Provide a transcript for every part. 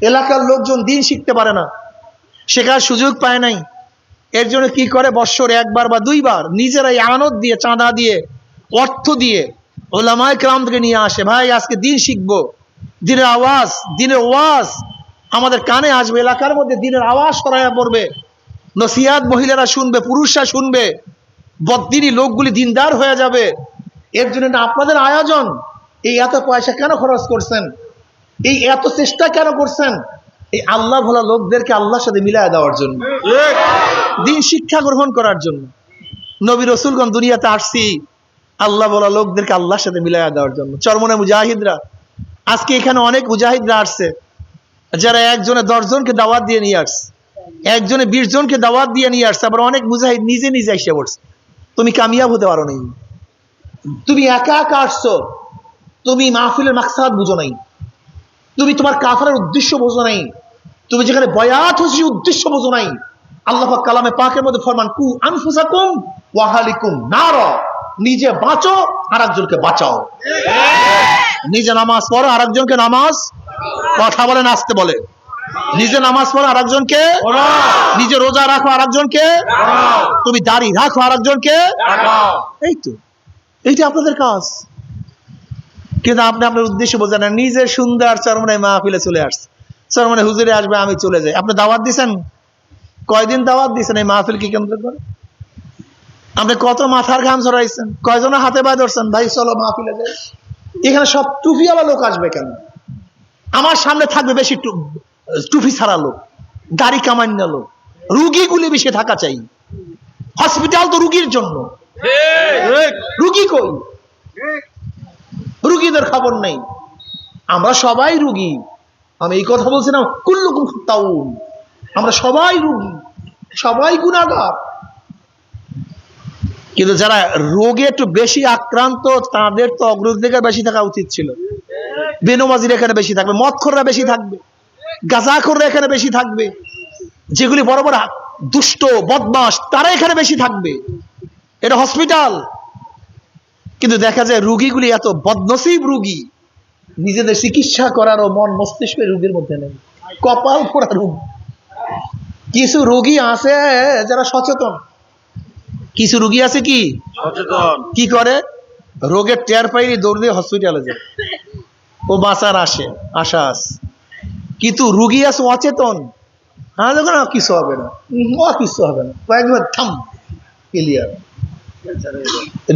এলাকার লোকজন দিন শিখতে পারে না। শেখার সুযোগ পায় নাই। এর জন্য কি করে? বৎসরে একবার বা দুইবার নিজেরাই আনদ দিয়ে, চাঁদা দিয়ে, অর্থ দিয়ে ওলামায় ক্রাম থেকে নিয়ে আসে। ভাই, আজকে দিন শিখব। দিনের আওয়াজ, দিনের ওয়াজ আমাদের কানে আসবে, এলাকার মধ্যে দিনের আওয়াজ সরাইয়া পড়বে। নসিয়াত মহিলারা শুনবে, পুরুষরা শুনবে বদিনী লোকগুলি দিনদার হয়ে যাবে। এর জন্য আপনাদের আয়োজন, এই এত পয়সা কেন খরচ করছেন? এই এত চেষ্টা কেন করছেন? এই আল্লাহ ভোলা লোকদেরকে আল্লাহর সাথে মিলায় দেওয়ার জন্য। দিন শিক্ষা গ্রহণ করার জন্য। নবী রসুলগণ দুনিয়াতে আসছি আল্লাহ বলা লোকদেরকে আল্লাহর সাথে মিলাইয়া দেওয়ার জন্য। চরমনে মুজাহিদরা আজকে এখানে অনেক মুজাহিদরা আসছে যারা একজনে দশজনকে দাওয়াত দিয়ে নিয়ে আসছে একজনে বিশ জনকে দাওয়াত দিয়ে নিয়ে আসছে আবার অনেক মুজাহিদ নিজে নিজে এসে পড়ছে। তুমি কামিয়াব হতে পারো নাই। তুমি একা একা আসছো তুমি মাহফিলের মাকসাদ বুঝো নাই। তুমি তোমার কাফারের উদ্দেশ্য বোঝো নাই। তুমি যেখানে বয়াত হচ্ছে উদ্দেশ্য বোঝো নাই। আল্লাহ পাক কালামে পাকের মধ্যে ফরমান কু আনফুসাকুম ওয়াহালিকুম নার। নিজে বাঁচো আর একজনকে বাঁচাও। নিজে নামাজ পড়ো আর একজনকে নামাজ কথা বলে নাচতে বলে। নিজে নামাজ পড়ো আর একজনকে নিজে রোজা রাখো আর একজনকে তুমি দাড়ি রাখো আর একজনকে এই তো। এইটা আপনাদের কাজ। কিন্তু আপনি আপনার উদ্দেশ্য বোঝেন না নিজের সুন্দর চরমনে মাহফিলে চলে আসছে। চরমনে হুজুরে আসবে আমি চলে যাই। আপনি দাওয়াত দিছেন? কয়দিন দাওয়াত দিছেন এই মাহফিল কি কেন্দ্র করে? আপনি কত মাথার ঘাম ঝরাইছেন কয়জনের হাতে পায়ে ধরছেন? ভাই চলো মাহফিলে যাই। এখানে সব টুপিওয়ালা লোক আসবে কেন? আমার সামনে থাকবে বেশি টু- টুপি ছাড়া লোক দাড়ি কামান্য লোক। রুগীগুলি বেশি থাকা চাই। হসপিটাল তো রুগীর জন্য। রুগী কই? রুগীদের খবর নেই। আমরা সবাই রুগী। আমি এই কথা বলছি না কুল্লুকুম তাউন আমরা সবাই রুগী, সবাই গুণাগার। কিন্তু যারা রোগে একটু বেশি আক্রান্ত, তাদের তো অগ্রদিকে বেশি থাকা উচিত ছিল। বেনমাজির এখানে বেশি থাকবে, মদখররা বেশি থাকবে, গাঁজাখররা এখানে বেশি থাকবে। যেগুলি বড় বড় দুষ্ট বদমাস তারা এখানে বেশি থাকবে। এটা হসপিটাল। কিন্তু দেখা যায় রুগীগুলি এত বদনসিব রুগী নিজেদের চিকিৎসা করারও মন মস্তিষ্কের রুগীর মধ্যে নেই। কপাল পোড়া রোগ। কিছু রোগী আছে যারা সচেতন। কিছু রুগী আছে কি? সচেতন। কি করে? রোগের টের পাইনি দৌড় দিয়ে হসপিটালে যায়। ও বাঁচার আসে আশা আছে। কিন্তু রুগী আছে অচেতন। হ্যাঁ দেখো না কিছু হবে না। ও কিছু হবে না। কয়েকবার থাম ক্লিয়ার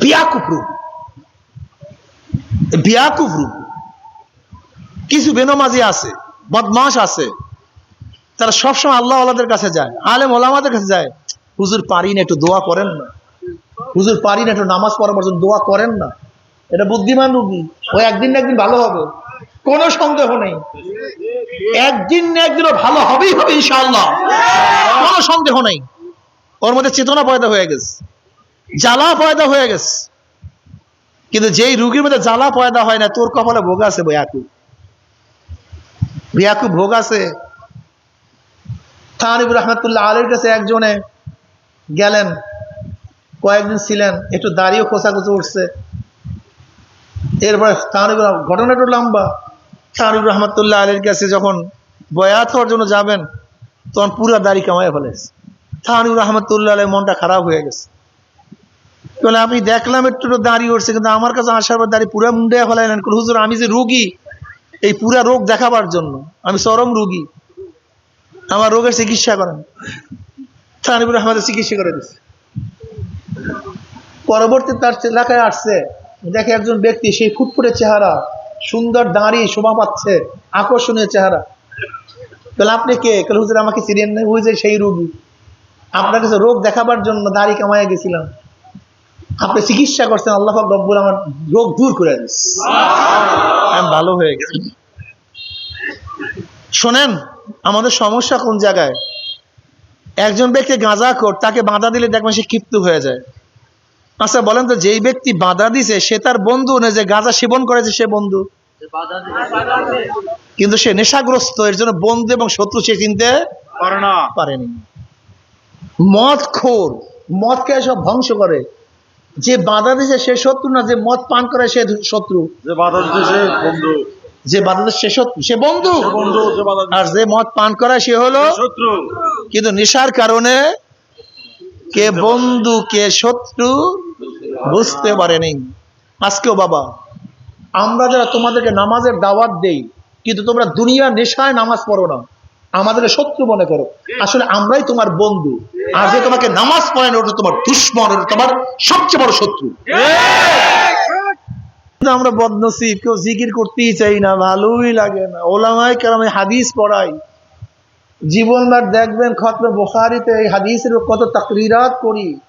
বিয়াকুপ রূপ বিয়াকুপ রূপ কিছু বেনমাজি আছে বদমাস আছে। তারা সবসময় আল্লাহ আল্লাহদের কাছে যায়, আলেম ওলামাদের কাছে যায়, হুজুর, পারি না, একটু দোয়া করেন না। হুজুর, পারি না, একটু নামাজ পড়ার পর দোয়া করেন না। এটা বুদ্ধিমান রুগী, ও একদিন না একদিন ভালো হবে। কোনো সন্দেহ নেই। একদিন না একদিন ও ভালো হবেই হবে, ইনশাআল্লাহ। কোনো সন্দেহ নেই। ওর মধ্যে চেতনা পয়দা হয়ে গেছে। জ্বালা পয়দা হয়ে গেছে। কিন্তু যেই রুগীর মধ্যে জ্বালা পয়দা হয় না, তোর কপালে ভোগ আছে বয়াকু বিয়াকু ভোগ আছে? থানিবুর রহমতুল্লাহ আলীর কাছে একজনে গেলেন, কয়েকদিন ছিলেন, একটু দাড়িও খোঁচাখুচি উঠছে। এরপরে তাহানিবুর ঘটনা একটু লম্বা। তাহানিবুর রহমতুল্লাহ আলীর কাছে যখন বয়াত হওয়ার জন্য যাবেন, তখন পুরা দাড়ি কামায় ফেলেছে। তাহানিবুর রহমতুল্লাহ আলের মনটা খারাপ হয়ে গেছে। বলে আমি দেখলাম একটু একটু দাড়ি উঠছে, কিন্তু আমার কাছে আসার পর দাড়ি পুরা মুন্ডে ফেলাইলেন হুজুর, আমি যে রুগী, এই পুরা রোগ দেখাবার জন্য, আমি চরম রুগী, আমার রোগের চিকিৎসা করেন। তানিবুর রহমানের চিকিৎসা করে দিচ্ছে পরবর্তী তার এলাকায় আসছে, দেখে একজন ব্যক্তি সেই ফুটফুটে চেহারা, সুন্দর দাঁড়ি শোভা পাচ্ছে, আকর্ষণীয় চেহারা। তাহলে আপনি কে? হুজুর, আমাকে চিনেন নাই, ওই সেই রোগী। আপনার কাছে রোগ দেখাবার জন্য দাড়ি কামাইয়া গেছিলাম। আপনি চিকিৎসা করছেন আল্লাহ পাক রব্বুল আমার রোগ দূর করে দিচ্ছে আমি ভালো হয়ে গেছি। শোনেন আমাদের সমস্যা কোন জায়গায়? একজন ব্যক্তি গাঁজা কর তাকে বাঁধা দিলে দেখবেন সে ক্ষিপ্ত হয়ে যায়। আচ্ছা বলেন তো যেই ব্যক্তি বাঁধা দিছে সে তার বন্ধু না যে গাঁজা সেবন করেছে সে বন্ধু? কিন্তু সে নেশাগ্রস্ত এর জন্য বন্ধু এবং শত্রু সে চিনতে পারে না। পারেনি। মদ খোর মদ মদকে সব ধ্বংস করে। যে বাধা দিছে সে শত্রু না যে মদ পান করে সে শত্রু? যে বাধা দিতেছে বন্ধু। যে বাধা সে শত্রু সে বন্ধু? আর যে মদ পান করা সে হলো শত্রু। কিন্তু নেশার কারণে কে বন্ধু কে শত্রু বুঝতে পারেনি। আজকেও বাবা আমরা যারা তোমাদেরকে নামাজের দাওয়াত দেই কিন্তু তোমরা দুনিয়া নেশায় নামাজ পড়ো না। আমাদেরকে শত্রু মনে করো। আসলে আমরাই তোমার বন্ধু। আর যে তোমাকে নামাজ পড়ে না ওটা তোমার দুশ্মন, ওটা তোমার সবচেয়ে বড় শত্রু। আমরা বদনসিব, কেউ জিকির করতেই চাই না, ভালোই লাগে না। ওলামাই কেরামে হাদিস পড়াই। জীবনবার দেখবেন, খতমে বোখারিতে এই হাদিসের কত তাকরিরাত করি।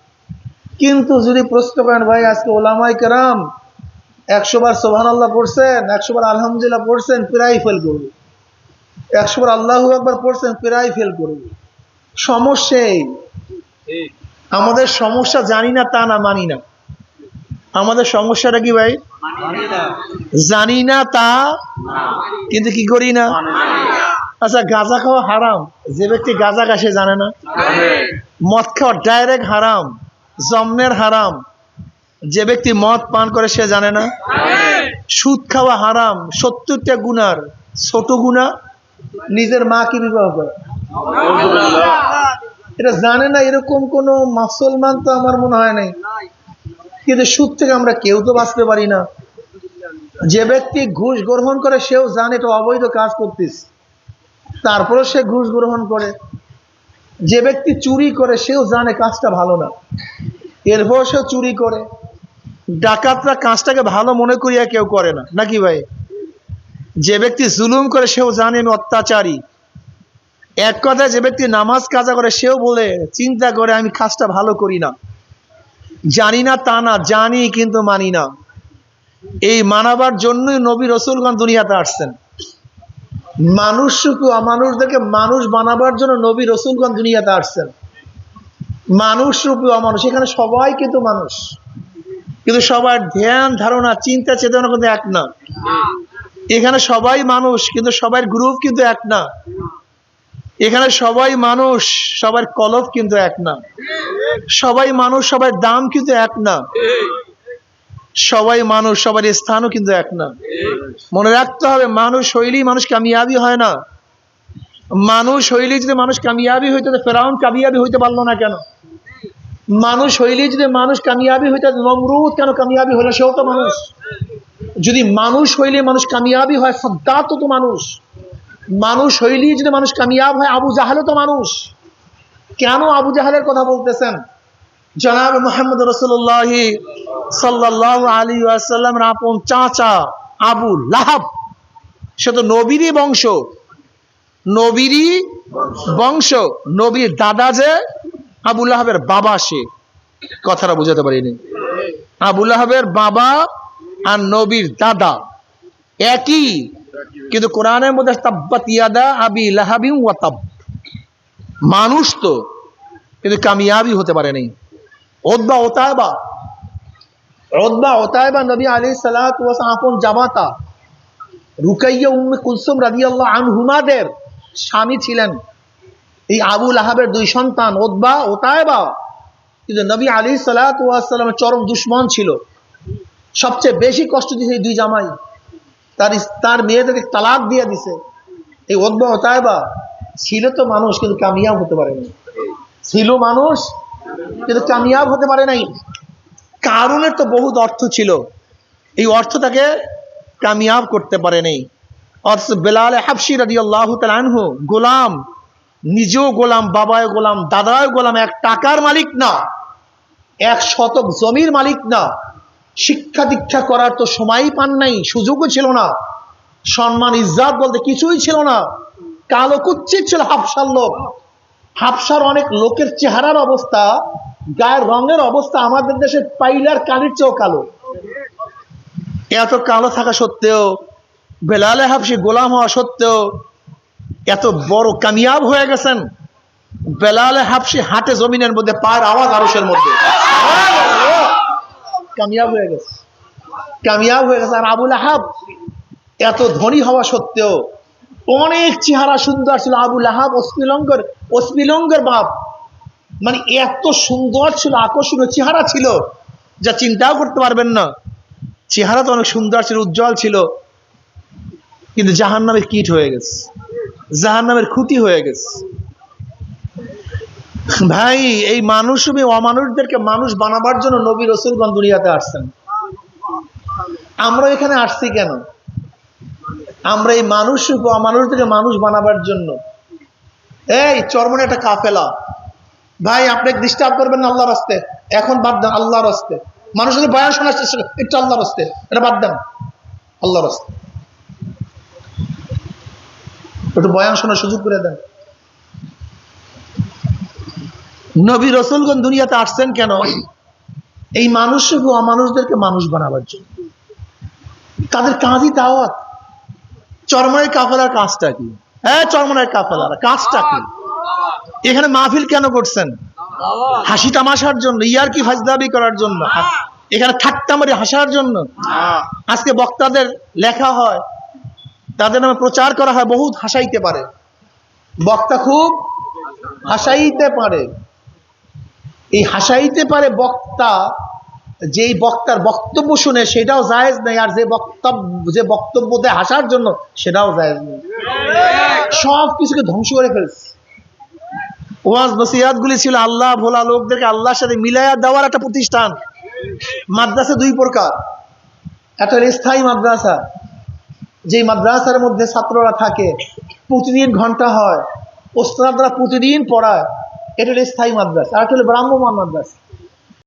কিন্তু যদি প্রশ্ন করেন, ভাই, আজকে ওলামাই কেরাম একশো বার সোহান আল্লাহ পড়ছেন, একশো বার আলহামদুলিল্লাহ পড়ছেন, প্রায় ফেল করবে। একশো বার আল্লাহ একবার পড়ছেন প্রায় ফেল করবে সমস্যা আমাদের সমস্যা জানি না তা না মানি না। আমাদের সমস্যাটা কি ভাই? জানি না তা কিন্তু কি করি না? আচ্ছা গাঁজা খাওয়া হারাম। যে ব্যক্তি গাঁজা গাছে জানে না। মদ খাওয়া ডাইরেক্ট হারাম। জন্মের হারাম। যে ব্যক্তি মদ পান করে সে জানে না। সুদ খাওয়া হারাম। সত্তরটা গুনার। ছোট গুণা নিজের মাকে বিবাহ করে? এটা জানে না, এরকম কোন মুসলমান তো আমার মনে হয় নাই। কিন্তু সুদ থেকে আমরা কেউ তো বাঁচতে পারি না। যে ব্যক্তি ঘুষ গ্রহণ করে, সেও জানে এটা অবৈধ কাজ করতিস তারপরে সে ঘুষ গ্রহণ করে। যে ব্যক্তি চুরি করে, সেও জানে কাজটা ভালো না। এরপর সেও চুরি করে। ডাকাতরা কাজটাকে ভালো মনে করিয়া কেউ করে না। নাকি ভাই? যে ব্যক্তি জুলুম করে সেও জানে আমি অত্যাচারী। এক কথায় যে ব্যক্তি নামাজ কাজা করে সেও বলে, চিন্তা করে আমি কাজটা ভালো করি না। জানি না তা না, জানি কিন্তু মানি না। এই মানাবার জন্যই নবী রসুলগণ দুনিয়াতে আসছেন। মানুষ শুধু মানুষদেরকে মানুষ বানাবার জন্য নবী রসুলগণ দুনিয়াতে আসছেন। মানুষ রূপী অমানুষ, এখানে সবাই কিন্তু মানুষ। কিন্তু সবার ধ্যান, ধারণা, চিন্তা, চেতনা কিন্তু এক না। এখানে সবাই মানুষ, কিন্তু সবার গ্রুপ কিন্তু এক না। এখানে সবাই মানুষ, সবার কলব কিন্তু এক না। সবাই মানুষ, সবার দাম কিন্তু এক না। সবাই মানুষ, সবার স্থানও কিন্তু এক না। মনে রাখতে হবে, মানুষ হইলেই মানুষ কামিয়াবি হয় না। মানুষ হইলেই যদি মানুষ কামিয়াবি হইতে ফেরাউন কামিয়াবি হইতে পারল না কেন? মানুষ হইলেই যদি মানুষ কামিয়াবি হইতে নমরুদ কেন কামিয়াবি হলো? সেও তো মানুষ। যদি মানুষ হইলে মানুষ কামিয়াবি হয় সদ্দাত তো মানুষ। মানুষ হইলেই যদি মানুষ কামিয়াব হয়, আবু জাহালও তো মানুষ। কেন আবু জাহালের কথা বলতেছেন? জনাব মোহাম্মদ রসুল্লাহ সাল্লাহ আলী আসাল্লামের আপন চাচা আবু লাহাব। সে তো নবীরই বংশ। নবীরই বংশ। নবীর দাদা যে আবু লাহাবের বাবা সে। কথাটা বুঝাতে পারিনি। আবু লাহাবের বাবা আর নবীর দাদা একই। কিন্তু কোরআনের মধ্যে তাব্বাত আবি লাহাবি ওয়াতাব মানুষ তো, কিন্তু কামিয়াবি হতে পারেনি ওদবা ওতায়বা। ওদবা ওতায়বা নবী আলী সালাত আপন জামাতা। রুকাইয়া উম্মে কুলসুম রাদিয়াল্লাহ আনহুমাদের স্বামী ছিলেন। এই আবুল আহাবের দুই সন্তান ওদবা ওতায়বা। কিন্তু নবী আলী সালাত ওয়াসালামের চরম দুশ্মন ছিল। সবচেয়ে বেশি কষ্ট দিয়েছে এই দুই জামাই। তার তার মেয়েদেরকে তালাক দিয়ে দিছে। এই ওদবা ওতায়বা ছিল তো মানুষ, কিন্তু কামিয়াব হতে পারেনি ছিল মানুষ, কিন্তু কামিয়াব হতে পারে নাই। কারণের তো বহুত অর্থ ছিল। এই অর্থ তাকে কামিয়াব করতে পারে নাই। অর্থ বেলাল হাফসি রাজি আল্লাহ আনহু, গোলাম, নিজেও গোলাম বাবায় গোলাম দাদায় গোলাম, এক টাকার মালিক না। এক শতক জমির মালিক না। শিক্ষা দীক্ষা করার তো সময়ই পান নাই, সুযোগও ছিল না। সম্মান, ইজ্জাত বলতে কিছুই ছিল না। কালো কুচ্ছিত ছিল হাফসার লোক। হাফসার অনেক লোকের চেহারার অবস্থা, গায়ের রঙের অবস্থা আমাদের দেশে পাইলার কালির চেয়েও কালো। এত কালো থাকা সত্ত্বেও, বেলালে হাফসি গোলাম হওয়া সত্ত্বেও এত বড় কামিয়াব হয়ে গেছেন। বেলালে হাফসি হাটে জমিনের মধ্যে পায়ের আওয়াজ আরসের মধ্যে। কামিয়াব হয়ে গেছে। কামিয়াব হয়ে গেছে। আর আবুল আহাব এত ধনী হওয়া সত্ত্বেও অনেক চেহারা সুন্দর ছিল। আবুল আহাব অস্মিলঙ্গর অস্মিলঙ্গের বাপ। মানে এত সুন্দর ছিল, আকর্ষণীয় চেহারা ছিল, যা চিন্তাও করতে পারবেন না। চেহারা তো অনেক সুন্দর ছিল, উজ্জ্বল ছিল, কিন্তু জাহান নামের কিট হয়ে গেছে। জাহান নামের ক্ষতি হয়ে গেছে। ভাই, এই মানুষ অমানুষদেরকে মানুষ বানাবার জন্য নবী রসুলগঞ্জ দুনিয়াতে আসছেন। আমরা এখানে আসছি কেন? আমরা এই মানুষ অমানুষদেরকে মানুষ বানাবার জন্য। এই, চরমনে একটা কাফেলা। ভাই, আপনি ডিস্টার্ব করবেন না আল্লাহর রাস্তে। এখন বাদ দেন, আল্লাহর রাস্তে। মানুষের বয়ান শোনার চেষ্টা একটু আল্লাহর রাস্তে। এটা বাদ দেন, আল্লাহর রাস্তে। একটু বয়ান শোনার সুযোগ করে দেন। নবী রসুলগণ দুনিয়াতে আসছেন কেন? এই মানুষ অমানুষদেরকে মানুষ বানাবার জন্য। তাদের কাজই দাওয়াত। চরমনের কাফেলার কাজটা কি? হ্যাঁ চরমনের কাফেলার। কাজটা কি? এখানে মাহফিল কেন করছেন? হাসি তামাশার জন্য, ইয়ার কি ফাজদাবি করার জন্য? এখানে ঠাট্টামারি হাসার জন্য? আজকে বক্তাদের লেখা হয়, তাদের নামে প্রচার করা হয়, বহুত হাসাইতে পারে। বক্তা খুব হাসাইতে পারে। এই হাসাইতে পারে বক্তা, যেই বক্তার বক্তব্য শুনে সেটাও জায়েজ নেই, আর যে বক্তব্য যে বক্তব্য দেয় হাসার জন্য সেটাও জায়েজ নেই। সব কিছুকে ধ্বংস করে ফেলছে। ওয়াজ নসিহাত গুলি ছিল আল্লাহ, ভোলা লোকদেরকে আল্লাহর সাথে মিলাইয়া দেওয়ার একটা প্রতিষ্ঠান। মাদ্রাসা দুই প্রকার। একটা স্থায়ী মাদ্রাসা, যেই মাদ্রাসার মধ্যে ছাত্ররা থাকে, প্রতিদিন ঘণ্টা হয়, ওস্তাদরা প্রতিদিন পড়ায়। এটা হলো স্থায়ী মাদ্রাসা আর একটা হলো ব্রাহ্মমান মাদ্রাসা।